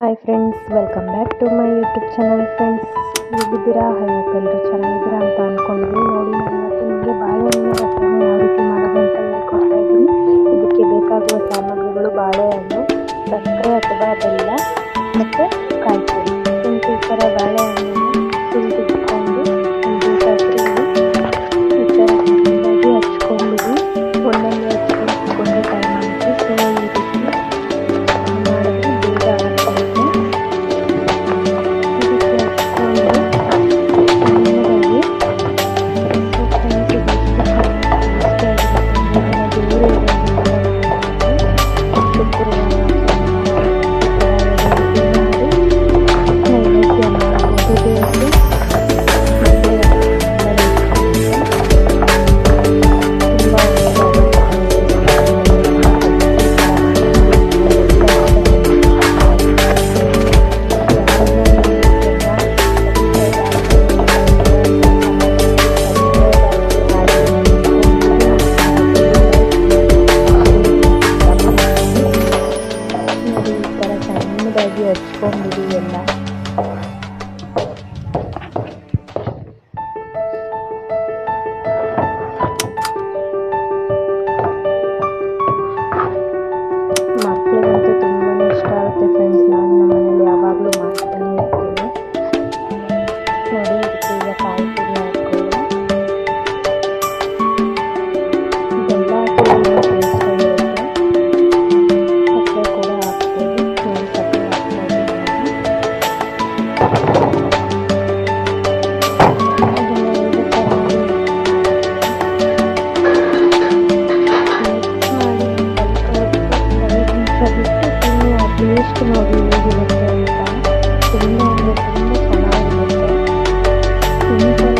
Hi friends welcome back to my YouTube channel friends ಹೇಗಿದ್ದೀರಾ? ಎಲ್ಲರೂ ಚೆನ್ನಾಗಿದ್ದೀರಾ ಅಂತ ಅನ್ಕೊಂಡ್ರೆ ನೋಡಿ, ನಾನು ನಿಮಗೆ ಬಾಳೆಹಣ್ಣಿನ ರಸನ ಯಾವ ರೀತಿ ಮಾಡೋದು ಅಂತ ಹೇಳ್ಕೊಡ್ತಾ ಇದ್ದೀನಿ. ಇದಕ್ಕೆ ಬೇಕಾಗುವ ಸಾಮಗ್ರಿಗಳು ಬಾಳೆಹಣ್ಣು ಸಕ್ಕರೆ ಅಥವಾ ಬೆಲ್ಲ ಮತ್ತು ಕಾಯಿ ತುರಿ ಈ ಥರ ಬಾಳೆಹಣ್ಣನ್ನು ಈ ಥರ ಸಣ್ಣದಾಗಿ ಹಚ್ಕೊಂಡ್ಬಿಡಿ ಎಲ್ಲ. ಟೇಸ್ಟ್ ನೋಡಿ ಅಂತ. ತುಂಬ ಅಂದರೆ ತುಂಬ ಚೆನ್ನಾಗಿರುತ್ತೆ. ತುಂಬ